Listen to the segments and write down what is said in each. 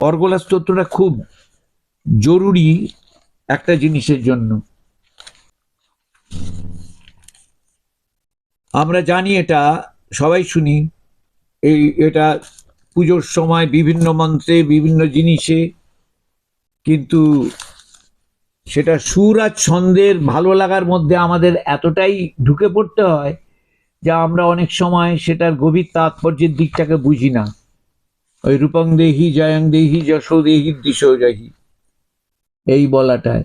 অর্গলা স্তোত্রটা খুব জরুরি একটা জিনিসের জন্য আমরা জানি এটা সবাই শুনি এই এটা পুজোর সময় বিভিন্ন মন্ত্রে বিভিন্ন জিনিসে কিন্তু সেটা সুর আর ছন্দের ভালো লাগার মধ্যে আমাদের এতটাই ঢুকে পড়তে হয় যা আমরা অনেক সময় সেটার গভীর তাৎপর্যের দিকটাকে বুঝি না। ওই রূপং দেহি, জয়ং দেহি, যশো দেহি, দিশ যাহি এই বলাটায়।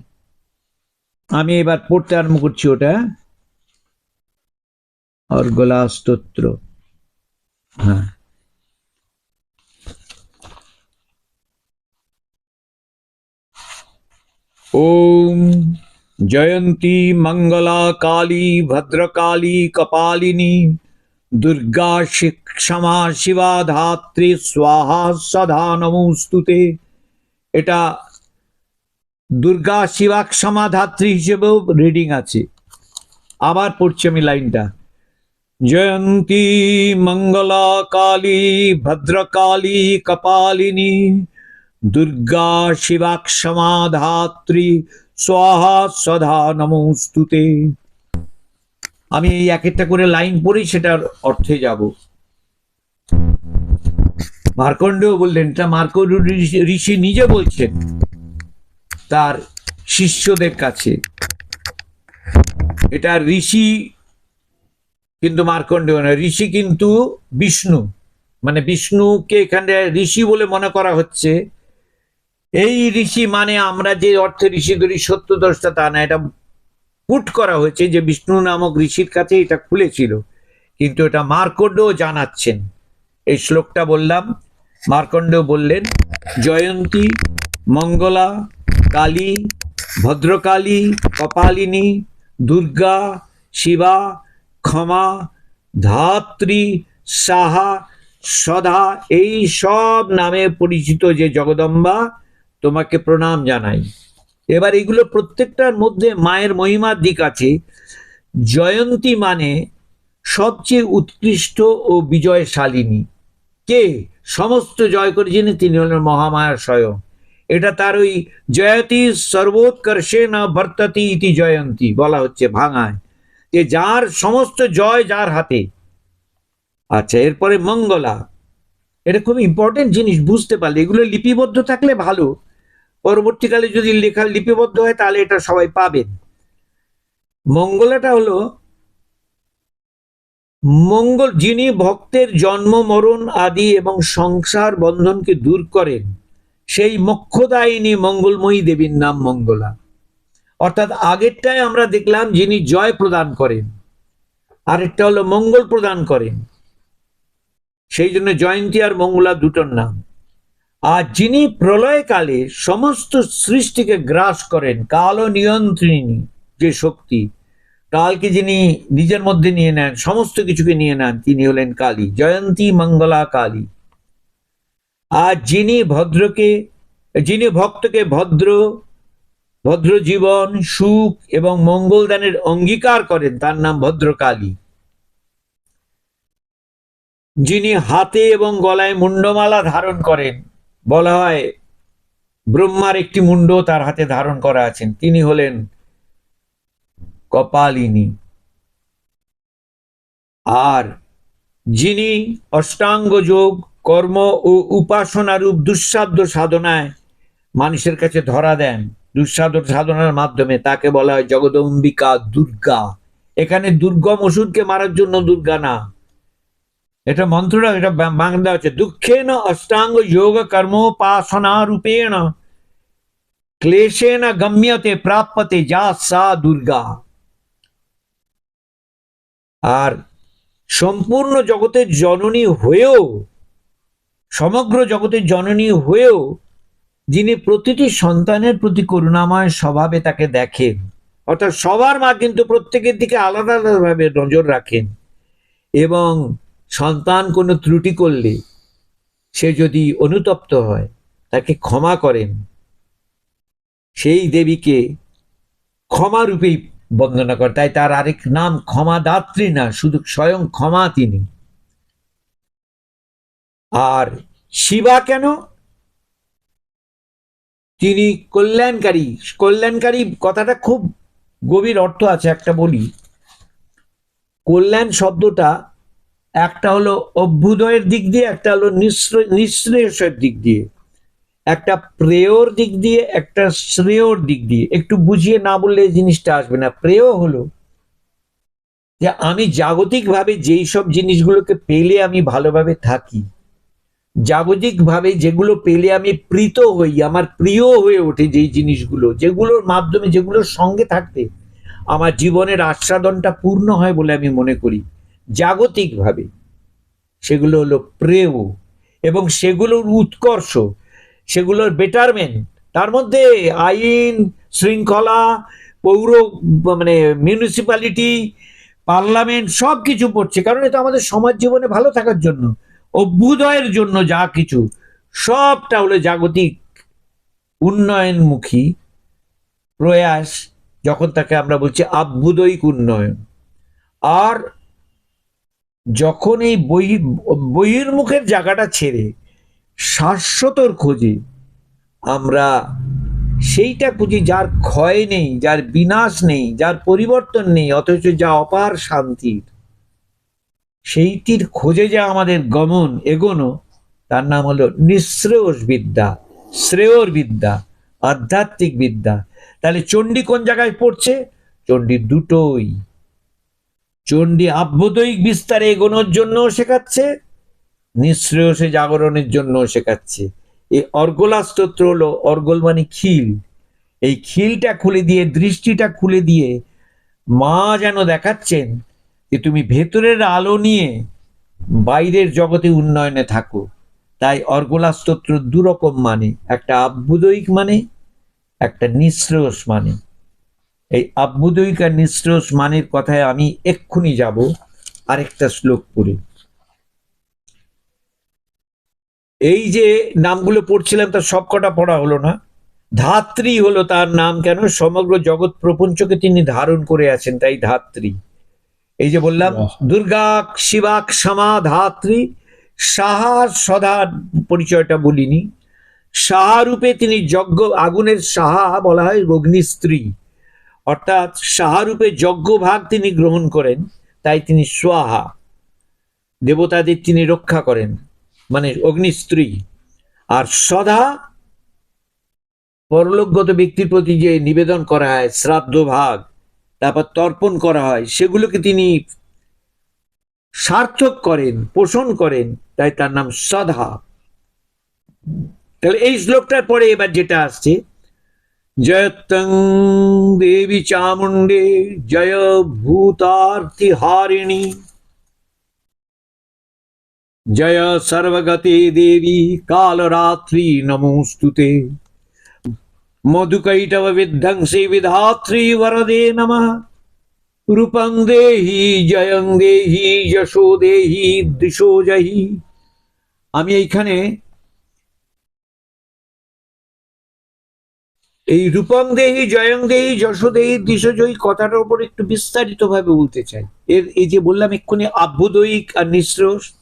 আমি এবার পড়তে আরম্ভ করছি ওটা। অর্গলা স্তোত্র হ্যাঁ। ওম জয়ন্তী মঙ্গলা কালী ভদ্রকালী কপালিনী দুর্গা ক্ষমা শিবা ধাত্রী স্বাহা সদা নমস্তুতে এটা দুর্গা শিবা ক্ষমা ধাত্রী হিসেবেও রিডিং আছে। আবার পড়ছি আমি লাইনটা। জয়ন্তী মঙ্গলা কালী ভদ্রকালী, কপালিনী দুর্গা শিবা ক্ষমা ধাত্রী স্বাহা সদা নমস্তুতে আমি এই এক একটা করে লাইন পড়েই সেটার অর্থে যাব। মার্কণ্ডেও বললেন এটা মার্কণ্ড ঋষি- নিজে বলছেন তার শিষ্যদের কাছে। এটা ঋষি কিন্তু মার্কণ্ডেয় না ঋষি কিন্তু বিষ্ণু। মানে বিষ্ণুকে এখানে ঋষি বলে মনে করা হচ্ছে এই ঋষি মানে আমরা যে অর্থে ঋষি ধরি সত্য দশটা তা না, এটা পুট করা হয়েছে যে বিষ্ণু নামক ঋষির কাছে এটা খুলেছিল। কিন্তু এটা মার্কণ্ডও জানাচ্ছেন। এই শ্লোকটা বললাম মার্কণ্ড বললেন, জয়ন্তী, মঙ্গলা, কালী, ভদ্রকালী, কপালিনী, দুর্গা, শিবা, ক্ষমা, ধাত্রী, সাহা, সদা, এই সব নামে পরিচিত যে জগদম্বা তোমাকে প্রণাম জানাই। এবার এগুলো প্রত্যেকটার মধ্যে মায়ের মহিমার দিক আছে। জয়ন্তী মানে সবচেয়ে উৎকৃষ্ট ও বিজয়শালিনী। কে? সমস্ত জয় করেছেন তিনি হলেন মহামায়া স্বয়ং। এটা তার ওই জয়তী সর্বোৎকর্ষে না বর্ততি ইতি জয়ন্তী বলা হচ্ছে ভাঙায়। যে যার সমস্ত জয় যার হাতে। আচ্ছা এরপরে মঙ্গলা। এটা খুব ইম্পর্টেন্ট জিনিস, বুঝতে পারলে। এগুলো লিপিবদ্ধ থাকলে ভালো। পরবর্তীকালে যদি লেখা লিপিবদ্ধ হয়, তাহলে এটা সবাই পাবেন। মঙ্গলাটা হলো, মঙ্গল, যিনি ভক্তের জন্ম, মরণ আদি এবং সংসার বন্ধনকে দূর করেন, সেই মোক্ষদায়িনী মঙ্গলময়ী দেবীর নাম মঙ্গলা। অর্থাৎ আগেরটায় আমরা দেখলাম যিনি জয় প্রদান করেন, আরেকটা হলো মঙ্গল প্রদান করেন। সেই জন্য জয়ন্তী আর মঙ্গলা দুটোর নাম। আর যিনি প্রলয়কালে সমস্ত সৃষ্টিকে গ্রাস করেন কাল ও নিয়ন্ত্রিনী যে শক্তি, কালকে যিনি নিজের মধ্যে নিয়ে নেন, সমস্ত কিছুকে নিয়ে নেন, তিনি হলেন কালী, জয়ন্তী মঙ্গলা কালী। আর যিনি ভদ্রকে, যিনি ভক্তকে ভদ্র ভদ্র জীবন, সুখ এবং মঙ্গলদানের অঙ্গীকার করেন, তার নাম ভদ্রকালী যিনি হাতে এবং গলায় মুন্ডমালা ধারণ করেন বলা হয়, ব্রহ্মার একটি মুন্ড তার হাতে ধারণ করা আছেন। তিনি হলেন কপালিনী। আর যিনি অষ্টাঙ্গ যোগ, কর্ম ও উপাসনা রূপ দুঃসাধ্য সাধনায় মানুষের কাছে ধরা দেন, দুঃসাধ্য সাধনার মাধ্যমে তাকে বলা হয় জগদম্বিকা দুর্গা। এখানে দুর্গম ওষুধকে মারার জন্য দুর্গা না। এটা মন্ত্রটা, এটা বাংলা হচ্ছে দুঃখেন অষ্টাঙ্গ যোগ কর্মোপাসনা রূপেণ, ক্লেশেন গম্যতে প্রাপ্যতে যা সা দুর্গা। আর সম্পূর্ণ জগতের জননী হয়েও, সমগ্র জগতের জননী হয়েও, যিনি প্রতিটি সন্তানের প্রতি করুণাময় স্বভাবে তাকে দেখেন, অর্থাৎ সবার মা কিন্তু প্রত্যেকের দিকে আলাদা আলাদাভাবে নজর রাখেন এবং সন্তান কোনো ত্রুটি করলে সে যদি অনুতপ্ত হয়, তাকে ক্ষমা করেন। সেই দেবীকে ক্ষমা রূপেই বন্দনা করে তাই তার আরেক নাম ক্ষমাদাত্রী না, শুধু স্বয়ং ক্ষমা তিনি। আর শিবা কেন? তিনি কল্যাণকারী। কল্যাণকারী কথাটা খুব গভীর অর্থ আছে, একটা বলি। কল্যাণ শব্দটা একটা হলো অভ্যুদয়ের দিক দিয়ে, একটা হলো নিঃশ্রে- নিঃশ্রেয়সের দিক দিয়ে। একটা প্রেয়র দিক দিয়ে, একটা শ্রেয়র দিক দিয়ে। একটু বুঝিয়ে না বললে জিনিসটা আসবে না। প্রেয় হলো যে আমি জাগতিকভাবে যেই সব জিনিসগুলোকে পেলে আমি ভালোভাবে থাকি, জাগতিকভাবে যেগুলো পেলে আমি প্রীত হই, আমার প্রিয় হয়ে ওঠে যেই জিনিসগুলো, যেগুলোর মাধ্যমে, যেগুলোর সঙ্গে থাকতে আমার জীবনের আস্বাদনটা পূর্ণ হয় বলে আমি মনে করি। জাগতিকভাবে। সেগুলো হলো প্রেয় এবং সেগুলোর উৎকর্ষ, সেগুলোর বেটারমেন্ট তার মধ্যে আইন, শৃঙ্খলা, পৌর মানে মিউনিসিপ্যালিটি পার্লামেন্ট সব কিছু পড়ছে। কারণ এটা আমাদের সমাজ জীবনে ভালো থাকার জন্য, অভ্যুদয়ের জন্য যা কিছু, সবটা হলো জাগতিক উন্নয়নমুখী প্রয়াস, যখন তাকে আমরা বলছি আভ্যুদয়িক উন্নয়ন। আর যখন এই বহি, বহির্মুখের জায়গাটা ছেড়ে শাশ্বতর খোঁজে, আমরা সেইটা খুঁজি যার ক্ষয় নেই, যার বিনাশ নেই, যার পরিবর্তন নেই, অথচ যা অপার শান্তির সেইটির খোঁজে যা আমাদের গমন এগোনো, তার নাম হলো নিঃশ্রেয়স বিদ্যা, শ্রেয়র বিদ্যা, আধ্যাত্মিক বিদ্যা। তাহলে চণ্ডী কোন জায়গায় পড়ছে? চণ্ডী দুটোই। চণ্ডী আভ্যদয়িক বিস্তারে এগোনোর জন্য শেখাচ্ছে নিঃশ্রেয়সে জাগরণের জন্য শেখাচ্ছে। এই অর্গলা স্তোত্র হলো, অর্গল মানে খিল। এই খিলটা খুলে দিয়ে, দৃষ্টিটা খুলে দিয়ে মা যেন দেখাচ্ছেন যে তুমি ভেতরের আলো নিয়ে বাইরের জগতে উন্নয়নে থাকো। তাই অর্গলা স্তোত্র দুরকম মানে একটা আভ্যুদয়িক মানে একটা নিঃশ্রেয়স মানে। এই আভ্যুদয়িক আর নিঃশ্রেয়স মানের কথায় আমি এক্ষুনি যাব আরেকটা শ্লোক পড়ে। এই যে নামগুলো পড়ছিলাম তার সবকটা পড়া হলো না। ধাত্রী হলো তার নাম কেন? সমগ্র জগৎ প্রপঞ্চকে তিনি ধারণ করে আছেন তাই ধাত্রী। এই যে বললাম বাহ। দুর্গা শিবা ক্ষমা ধাত্রী সাহা সদা পরিচয়টা বলিনি। সাহা রূপে তিনি যজ্ঞ আগুনের সাহা বলা হয় অগ্নিস্ত্রী অর্থাৎ সাহারূপে যজ্ঞ ভাগ তিনি গ্রহণ করেন, তাই তিনি সোয়াহা দেবতাদের তিনি রক্ষা করেন মানে অগ্নিস্ত্রী। আর সদা পরলোকগত ব্যক্তির প্রতি যে নিবেদন করা হয়, শ্রাদ্ধ ভাগ, তারপর তর্পণ করা হয়, সেগুলোকে তিনি সার্থক করেন, পোষণ করেন, তাই তার নাম সদা। তাহলে এই শ্লোকটার পরে এবার যেটা আসছে জয়তং দেবী চামুণ্ডে জয় ভূতার্থি হারিণী জয় সর্বগতে দেবী কালরাত্রি নমোস্তুতে মধুকৈটব বিধ্বংসী বিধাত্রী বরদে নমঃ রূপং দেহি জয়ং দেহি যশো দেহি দিশো জহি আমি এইখানে এই রূপং দেহি, জয়ং দেহি, যশো দেহি দিশোজয়ী কথাটার উপর একটু বিস্তারিত ভাবে বলতে চাই। এর এই যে বললাম, এক্ষুনি আভ্যুদয়িক আর নিঃশ্রেয়স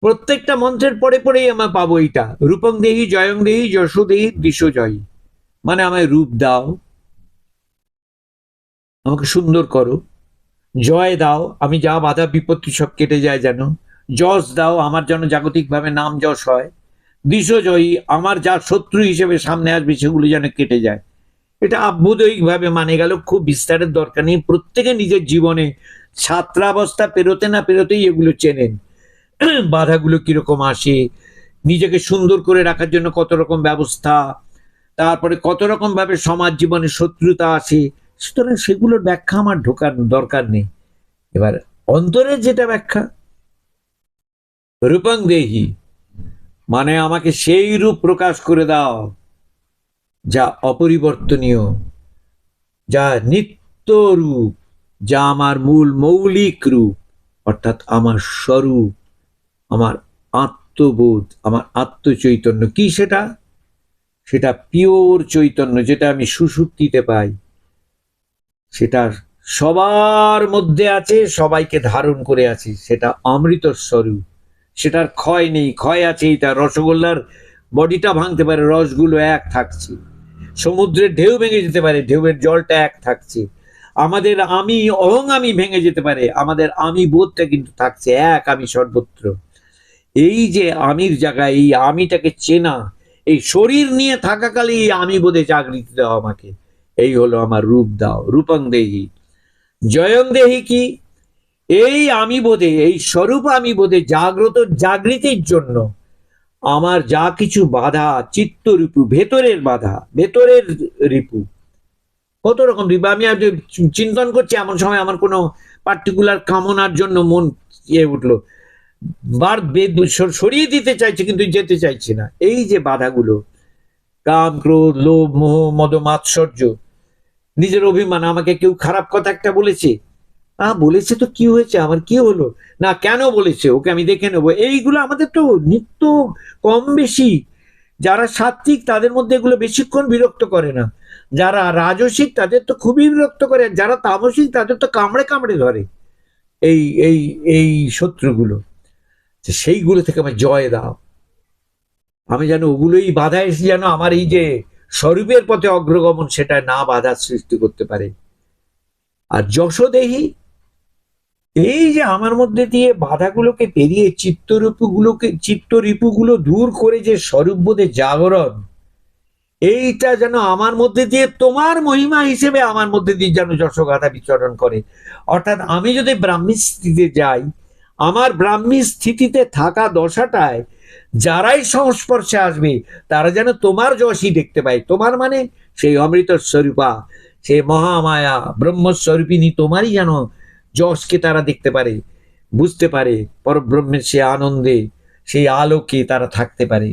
প্রত্যেকটা মন্ত্রের পরে পরেই আমরা পাবো এইটা। রূপং দেহি, জয়ং দেহি, যশো দেহি দিশোজয়ী মানে আমায় রূপ দাও। আমাকে সুন্দর করো। জয় দাও। আমি যা বাধা বিপত্তি সব কেটে যায় যেন। যশ দাও। আমার যেন জাগতিকভাবে নাম যশ হয়। দিশজয়ী আমার যা শত্রু হিসেবে সামনে আসবে সেগুলো যেন কেটে যায়। এটা আভ্যুদয়িকভাবে মানে গেল, খুব বিস্তারের দরকার নেই। প্রত্যেকে নিজের জীবনে ছাত্রাবস্থা পেরোতে না পেরোতেই এগুলো চেনেন। বাধাগুলো কীরকম আসে, নিজেকে সুন্দর করে রাখার জন্য কত রকম ব্যবস্থা, তারপরে কত রকম ভাবে সমাজ জীবনে শত্রুতা আসে। সুতরাং সেগুলোর ব্যাখ্যা আমার ঢোকার দরকার নেই। এবার অন্তরের যেটা ব্যাখ্যা, রূপং দেহি মানে আমাকে সেই রূপ প্রকাশ করে দাও, যা অপরিবর্তনীয়, যা নিত্য রূপ, যা আমার মূল মৌলিক রূপ, অর্থাৎ আমার স্বরূপ, আমার আত্মবোধ, আমার আত্মচৈতন্য। কি সেটা? সেটা পিওর চৈতন্য, যেটা আমি সুশুক্তিতে পাই। সেটা সবার মধ্যে আছে, সবাইকে ধারণ করে আছে, সেটা অমৃত স্বরূপ সেটার ক্ষয় নেই, ক্ষয় আছে এটা রসগোল্লার বডিটা ভাঙতে পারে, রসগুলো এক থাকছে। সমুদ্রের ঢেউ ভেঙে যেতে পারে, ঢেউয়ের জলটা এক থাকছে। আমাদের আমি, অহং আমি ভেঙে যেতে পারে, আমাদের আমি বোধটা কিন্তু থাকছে, এক আমি সর্বত্র। এই যে আমির জায়গায় এই আমিটাকে চেনা, এই শরীর নিয়ে থাকাকালে এই আমি বোধে জাগৃতি দাও আমাকে। এই হলো আমার রূপ দাও, রূপং দেহি। জয়ং দেহি কি? এই আমি বোধে, এই স্বরূপ আমি বোধে জাগ্রত জাগৃতির জন্য। আমার যা কিছু বাধা চিত্ত রিপু ভেতরের বাধা, ভেতরের রিপু। কত রকম রিপু। আমি আজ চিন্তন করছি, এমন সময় আমার কোনো পার্টিকুলার কামনার জন্য মন ইয়ে উঠল। বার সরিয়ে দিতে চাইছে, কিন্তু যেতে চাইছে না। এই যে বাধাগুলো, কাম, ক্রোধ, লোভ, মোহ, মদ, মাৎসর্য, নিজের অভিমান, আমাকে কেউ খারাপ কথা একটা বলেছে? আহ বলেছে তো কি হয়েছে? আমার কি হলো? না, কেন বলেছে? ওকে আমি দেখে নেব। এইগুলো আমাদের তো নিত্য কম বেশি, যারা সাত্বিক তাদের মধ্যে এগুলো বেশিক্ষণ বিরক্ত করে না। যারা রাজসিক তাদের তো খুবই বিরক্ত করে যারা তামসিক তাদের তো কামড়ে কামড়ে ধরে। এই এই এই শত্রুগুলো। সেইগুলো থেকে আমার জয় দাও। আমি যেন ওগুলোই বাধা এসে যেন আমার এই যে স্বরূপের পথে অগ্রগমন, সেটা না বাধার সৃষ্টি করতে পারে। আর যশোদেহী এই যে আমার মধ্যে দিয়ে বাধাগুলোকে পেরিয়ে চিত্তরূপগুলোকে, চিত্তরিপুগুলো দূর করে যে স্বরূপবোধে জাগরণ, এইটা যেন আমার মধ্যে দিয়ে তোমার মহিমা হিসেবে আমার মধ্যে দিয়ে যেন যশোগাথা বিচরণ করে। অর্থাৎ আমি যদি ব্রাহ্মী স্থিতিতে যাই, আমার ব্রাহ্মী স্থিতিতে থাকা দশাটায় যারাই সংস্পর্শে আসবে, তারা যেন তোমার যশই দেখতে পায়। তোমার মানে সেই অমৃত স্বরূপা সেই মহামায়া ব্রহ্মস্বরূপিনী তোমারই যেন যশকে তারা দেখতে পারে, বুঝতে পারে পরব্রহ্মের সে আনন্দে, সেই আলোকে তারা থাকতে পারে।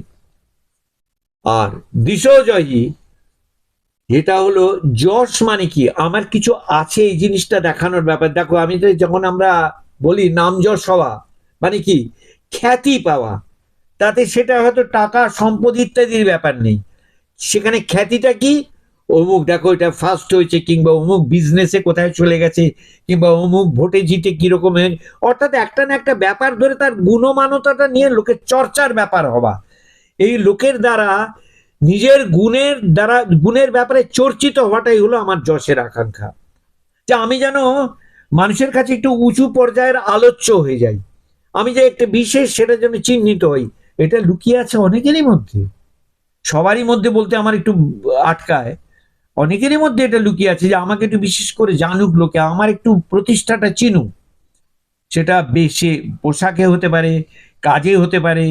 আর দিশজয়ী এটা হলো যশ মানে কি? আমার কিছু আছে এই জিনিসটা দেখানোর ব্যাপার। দেখো, আমি তো যখন আমরা বলি নাম যশ হওয়া মানে কি? খ্যাতি পাওয়া, তাতে সেটা হয়তো টাকা, সম্পদ ইত্যাদির ব্যাপার নেই। সেখানে খ্যাতিটা কি? অমুক দেখো এটা ফার্স্ট হয়েছে কিংবা অমুক বিজনেসে কোথায় চলে গেছে কিংবা অমুক ভোটে জিতে কীরকম অর্থাৎ একটা না একটা ব্যাপার ধরে তার গুণমানতাটা নিয়ে লোকের চর্চার ব্যাপার হওয়া। এই লোকের দ্বারা, নিজের গুণের দ্বারা, গুণের ব্যাপারে চর্চিত হওয়াটাই হলো আমার যশের আকাঙ্ক্ষা। যে আমি যেন মানুষের কাছে একটু উঁচু পর্যায়ের আলোচ্য হয়ে যাই। আমি যে একটা বিশেষ সেটা যেন চিহ্নিত হই, এটা লুকিয়ে আছে অনেকেরই মধ্যে। সবারই মধ্যে বলতে আমার একটু আটকায়। অনেকেরই মধ্যে এটা লুকিয়ে আছে যে আমাকে একটু বিশেষ করে জানুক লোকে আমার একটু প্রতিষ্ঠাটা চিনুক। সেটা বেশি পোশাকে হতে পারে কাজে হতে পারে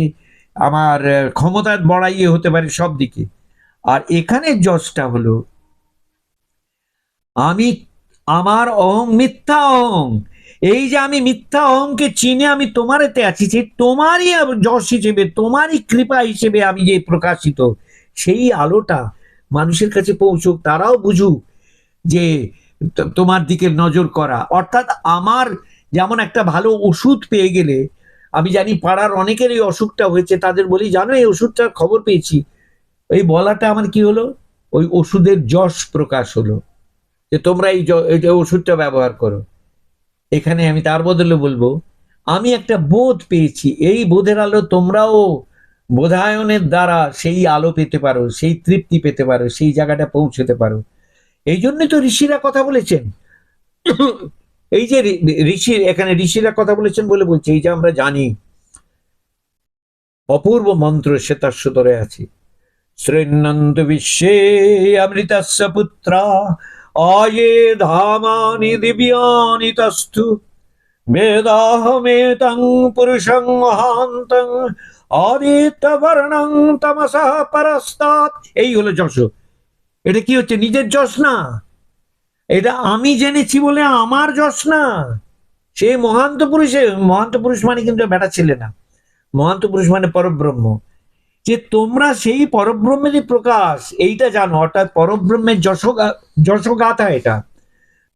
আমার আহ, ক্ষমতা বড়াইয়ে হতে পারে সব দিকে। আর এখানে যশটা হলো আমি আমার অহং মিথ্যা অহং। এই যে আমি মিথ্যা অহংকে চিনে আমি তোমার এতে আছি যে তোমারই যশ হিসেবে তোমারই কৃপা হিসেবে আমি যে প্রকাশিত সেই আলোটা মানুষের কাছে পৌঁছুক, তারাও বুঝুক যে তোমার দিকে নজর করা। অর্থাৎ আমার যেমন একটা ভালো ওষুধ পেয়ে গেলে, আমি জানি পাড়ার অনেকের এই অসুখটা হয়েছে, তাদের বলি, জানো, এই ওষুধটার খবর পেয়েছি। এই বলাটা আমার কি হলো? ওই ওষুধের যশ প্রকাশ হলো। যে তোমরা এই ওষুধটা ব্যবহার করো। এখানে আমি তার বদলে বলব, আমি একটা বোধ পেয়েছি। এই বোধের আলো তোমরাও বোধায়নের দ্বারা সেই আলো পেতে পারো, সেই তৃপ্তি পেতে পারো, সেই জায়গাটা পৌঁছতে পারো। এই জন্যই তো ঋষিরা কথা বলেছেন। এই যে ঋষি, এখানে ঋষিরা কথা বলেছেন বলে বলছে, এই যে আমরা জানি, অপূর্ব মন্ত্র সে তার সুতরে আছে। শ্রীনন্দ বিশ্বে অমৃতস্য পুত্রা, আয়ে ধামানি দিব্যানি তস্থু বেদাহমেতং পুরুষং মহান্তং আদিত্যবর্ণং তমসঃ পরস্তাৎ। এই হলো যশ। এটা কি হচ্ছে? নিজের যশ না এটা আমি জেনেছি বলে আমার যশ না সে মহান্ত পুরুষে, মহান্ত পুরুষ মানে কিন্তু বেটা ছেলে না। মহান্ত পুরুষ মানে পরব্রহ্ম। যে তোমরা সেই পরব্রহ্মেরই প্রকাশ, এইটা জানো, অর্থাৎ পরব্রহ্মের যশগা যশগাথা এটা।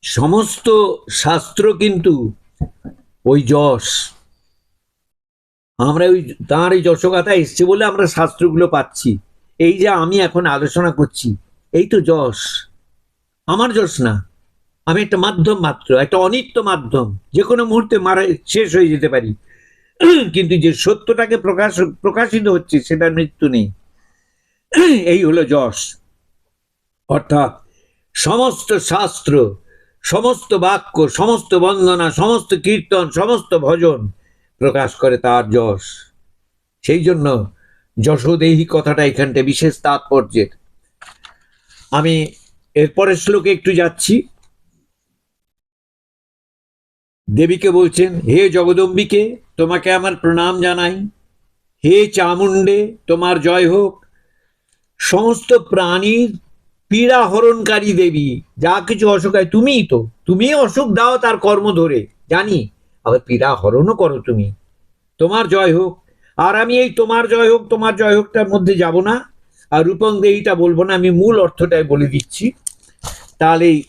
সমস্ত শাস্ত্র কিন্তু ওই যশ আমরা ওই তাঁর এই যশগাথা এসছে বলে আমরা শাস্ত্রগুলো পাচ্ছি। এই যে আমি এখন আলোচনা করছি, এই তো যশ। আমার যশ না। আমি একটা মাধ্যম মাত্র, একটা অনিত্য মাধ্যম। যে কোনো মুহূর্তে মারা, শেষ হয়ে যেতে পারি। কিন্তু যে সত্যটাকে প্রকাশ, প্রকাশিত হচ্ছে সেটার মৃত্যু নেই। এই হলো যশ। অর্থাৎ সমস্ত শাস্ত্র, সমস্ত বাক্য, সমস্ত বন্দনা, সমস্ত কীর্তন, সমস্ত ভজন প্রকাশ করে তার যশ। সেই জন্য যশোদেহী কথাটা এখানটা বিশেষ তাৎপর্যের। আমি এরপরের শ্লোকে একটু যাচ্ছি। দেবীকে বলছেন, হে জগদম্বিকে, তোমাকে আমার প্রণাম জানাই। হে চামুণ্ডে, তোমার জয় হোক। সমস্ত প্রাণীর পীড়া হরণকারী দেবী, যা কিছু অসুখ হয়, তুমিই তো তুমি অসুখ দাও তার কর্ম ধরে, জানি। আবার পীড়া, হরণও করো তুমি। তোমার জয় হোক। আর আমি এই তোমার জয় হোক, তোমার জয় হোকটার মধ্যে যাব না। আর রূপং দেহিটা বলব না, আমি মূল অর্থটাই বলে দিচ্ছি। তাহলেই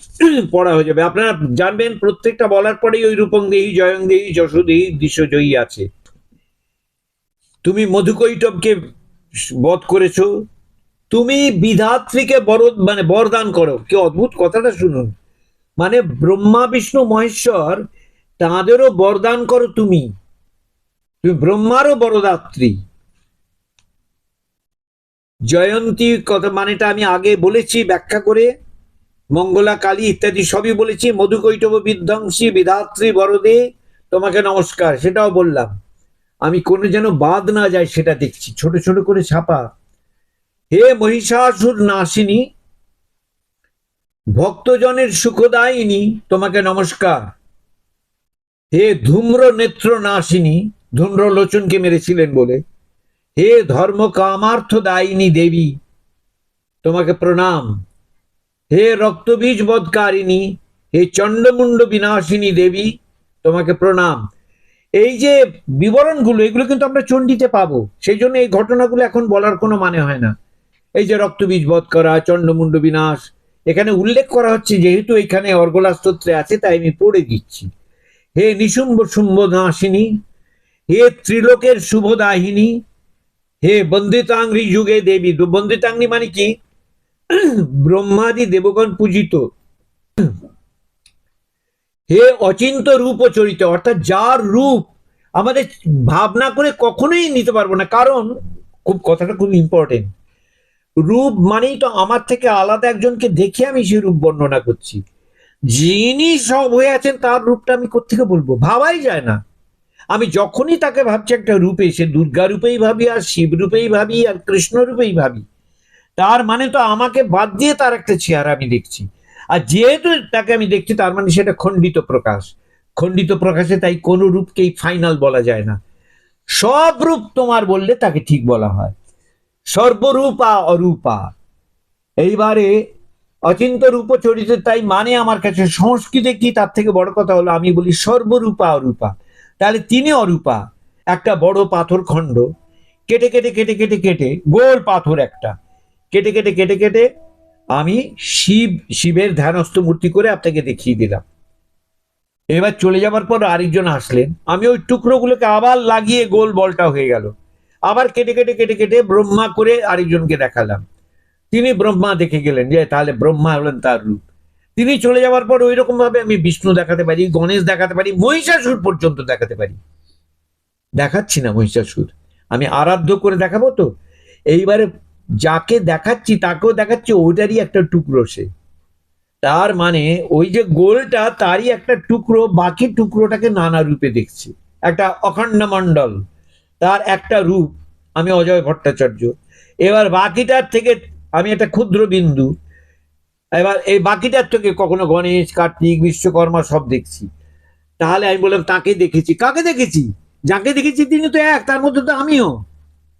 পড়া হয়ে যাবে। আপনারা জানবেন, প্রত্যেকটা বলার পরেই ওই রূপং দেহি, জয়ং দেহি যশোদেহি দৃশ্যজয়ী আছে। তুমি মধুকৈটবকে বধ করেছ। তুমি বিধাত্রীকে বরদ মানে বরদান করো। কি অদ্ভুত কথাটা শুনুন। মানে ব্রহ্মা, বিষ্ণু, মহেশ্বর তাঁদেরও বরদান করো তুমি। তুমি ব্রহ্মারও বরদাত্রী। জয়ন্তী কথা মানেটা আমি আগে বলেছি, ব্যাখ্যা করে। মঙ্গলা, কালী ইত্যাদি সবই বলেছি। মধুকৈটব, বিধ্বংসী, বিধাত্রী, বরদে, তোমাকে নমস্কার, সেটাও বললাম। আমি কোনো যেন বাদ না যায় সেটা দেখছি, ছোট ছোট করে ছাপা। হে মহিষাসুর নাসিনী, ভক্তজনের সুখদায়িনী, তোমাকে নমস্কার। হে ধূম্র নেত্র নাসিনী ধূম্র লোচনকে মেরেছিলেন বলে। হে ধর্ম কামার্থ দায়িনী দেবী, তোমাকে প্রণাম। হে রক্তবীজ বধকারিণী, হে চণ্ডমুণ্ড বিনাশিনী দেবী, তোমাকে প্রণাম। এই যে বিবরণগুলো, এগুলো কিন্তু আমরা চণ্ডীতে পাবো। সেই জন্য এই ঘটনাগুলো এখন বলার কোনো মানে হয় না। এই যে রক্তবীজ বধ করা চণ্ডমুণ্ড বিনাশ, এখানে উল্লেখ করা হচ্ছে যেহেতু এখানে অর্গলা স্তোত্রে আছে, তাই আমি পড়ে দিচ্ছি। হে নিশুম্ভ শুম্ভ নাশিনী হে ত্রিলোকের শুভদাহিনী, হে বন্দিতাঙ্গি যুগে দেবী। বন্দিতাঙ্গি মানে কি? ব্রহ্মাদি দেবগণ পূজিত। হে অচিন্ত রূপ ও চরিত, অর্থাৎ যার রূপ আমাদের ভাবনা করে কখনোই নিতে পারব না। কারণ, খুব কথাটা খুব ইম্পর্টেন্ট রূপ মানেই তো আমার থেকে আলাদা একজনকে দেখে আমি সেই রূপ বর্ণনা করছি। যিনি সব হয়ে আছেন, তার রূপটা আমি কোথেকে বলব? ভাবাই যায় না। আমি যখনই তাকে ভাবছি, একটা রূপে, সে দুর্গা রূপেই ভাবি, আর শিব রূপেই ভাবি, আর কৃষ্ণ রূপেই ভাবি। তার মানে তো আমাকে বাদ দিয়ে তার একটা চেহারা আমি দেখছি। আর যেহেতু তাকে আমি দেখছি, তার মানে সেটা খণ্ডিত প্রকাশ। খণ্ডিত প্রকাশে তাই কোনো রূপকেই ফাইনাল বলা যায় না। সব রূপ তোমার বললে তাকে ঠিক বলা হয়। সর্বরূপা অরূপা। এইবারে অচিন্ত রূপ চরিত, তাই মানে আমার কাছে সংস্কৃতে কি? তার থেকে বড় কথা হলো, আমি বলি সর্বরূপা অরূপা। তাহলে তিনি অরূপা, একটা বড় পাথর খণ্ড। কেটে কেটে কেটে কেটে কেটে, গোল পাথর একটা। কেটে কেটে কেটে কেটে, আমি শিব, শিবের ধ্যানস্থ মূর্তি করে আপনাকে দেখিয়ে দিলাম। এবার চলে যাবার পর আরেকজন আসলেন। আমি ওই টুকরোগুলোকে আবার লাগিয়ে গোল বলটা হয়ে গেল। আবার কেটে কেটে কেটে কেটে ব্রহ্মা করে আরেকজনকে দেখালাম। তিনি ব্রহ্মা দেখে গেলেন, যে তাহলে ব্রহ্মা হলেন তার রূপ। তিনি চলে যাওয়ার পর ওই রকম ভাবে আমি বিষ্ণু দেখাতে পারি, গণেশ দেখাতে পারি, মহিষাসুর পর্যন্ত দেখাতে পারি। দেখাচ্ছি না মহিষাসুর। আমি আরাধ্য করে দেখাবো তো। এইবারে যাকে দেখাচ্ছি, তাকেও দেখাচ্ছি, ওইটারই একটা টুকরো সে। তার মানে ওই যে গোলটা, তারই একটা টুকরো, বাকি টুকরোটাকে নানা রূপে দেখছি। একটা অখণ্ড মণ্ডল, তার একটা রূপ, আমি অজয় ভট্টাচার্য। এবার বাকিটার থেকে আমি একটা ক্ষুদ্র বিন্দু। এবার এই বাকিটার থেকে কখনো গণেশ, কার্তিক, বিশ্বকর্মা সব দেখছি। তাহলে আমি বললাম, তাকে দেখেছি। কাকে দেখেছি? যাকে দেখেছি তিনি তো এক, তার মধ্যে তো আমিও।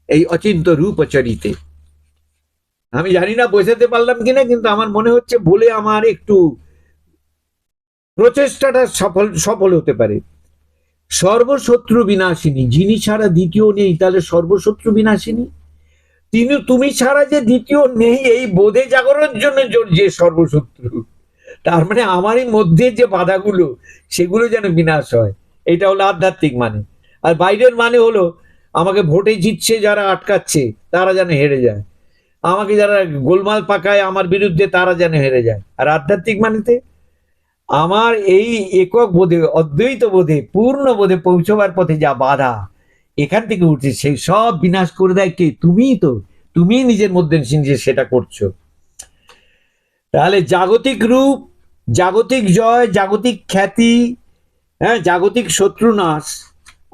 এই অচিন্ত রূপচরিতে। আমি জানি না বোঝাতে পারলাম কিনা, কিন্তু আমার মনে হচ্ছে বলে আমার একটু প্রচেষ্টাটা সফল সফল হতে পারে। সর্বশত্রু বিনাশিনী, যিনি ছাড়া দ্বিতীয় নেই, তাহলে সর্বশত্রু বিনাশিনী? তিনি, তুমি ছাড়া যে দ্বিতীয় নেই, এই বোধে জাগরণের জন্য যে সর্বশত্রু। তার মানে আমারই মধ্যে যে বাধাগুলো, সেগুলো যেন বিনাশ হয়। এটা হলো আধ্যাত্মিক মানে। আর বাইরের মানে হলো, আমাকে ভোটে জিতছে যারা আটকাচ্ছে, তারা যেন হেরে যায়। আমাকে যারা গোলমাল পাকায় আমার বিরুদ্ধে, তারা যেন হেরে যায়। আর আধ্যাত্মিক মানেতে, আমার এই একক বোধে, অদ্বৈত বোধে, পূর্ণ বোধে পৌঁছবার পথে যা বাধা এখান থেকে উঠছে, সেই সব বিনাশ করে দেয় কে? তুমিই তো তুমি নিজের মধ্যে নিজে সেটা করছ। তাহলে জাগতিক রূপ, জাগতিক জয়, জাগতিক খ্যাতি হ্যাঁ জাগতিক শত্রুনাশ,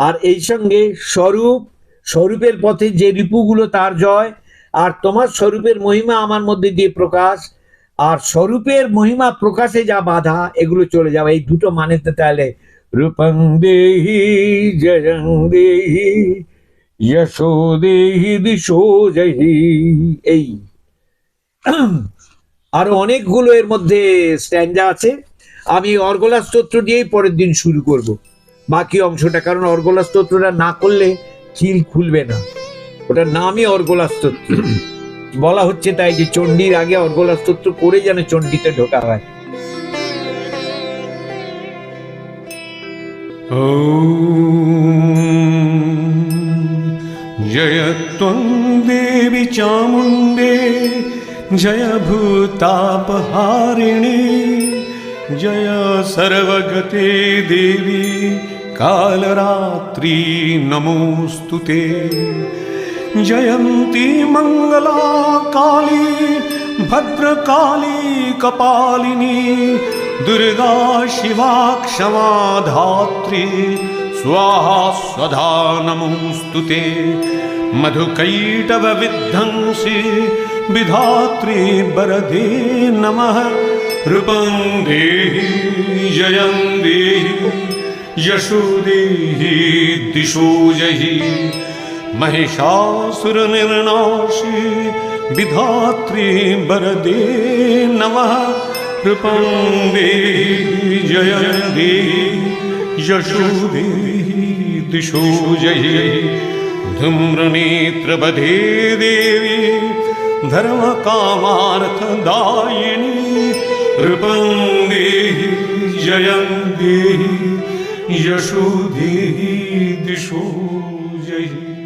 আর এই সঙ্গে স্বরূপ, স্বরূপের পথে যে রিপুগুলো তার জয়, আর তোমার স্বরূপের মহিমা আমার মধ্যে দিয়ে প্রকাশ, আর স্বরূপের মহিমা প্রকাশে যা বাধা, এগুলো চলে যাবে। এই দুটো মানেতে তাহলে রূপং দেহি জয়ং দেহি যশো দেহি দিশো জহি এই। আরও অনেকগুলো এর মধ্যে স্ট্যান্ডা আছে। আমি অর্গলা স্তোত্র দিয়েই পরের দিন শুরু করব। বাকি অংশটা, কারণ অর্গলা স্তোত্রটা না করলে খিল খুলবে না। ওটার নামই অর্গলা স্তোত্র। বলা হচ্ছে তাই যে চণ্ডীর আগে অর্গলা স্তোত্র করে যেন চণ্ডীতে ঢোকা হয়। जय देवि चामुण्डे जय भूतापहारिणि, जय सर्वगते देवी, कालरात्रि नमोऽस्तु ते। मङ्गला काली भद्रकाली, कपालिनी दुर्गा शिवा क्षमा धात्री स्वाहा स्वधा नमोऽस्तु ते। मधुकैटवविध्वंसि। विधात्री वरदे नमः। रूपं देहि जयं देहि यशो देहि दिशो जहि। महिषासुरनिर्नाशि। विधात्री वरदे नमः कृपं देहि जय दे यशोहि दिशो जय धूम्रनेत्रपदे देवी धर्मकामार्थदायिनी कृपं देहि जय देहि यशोदि द्विशो जय।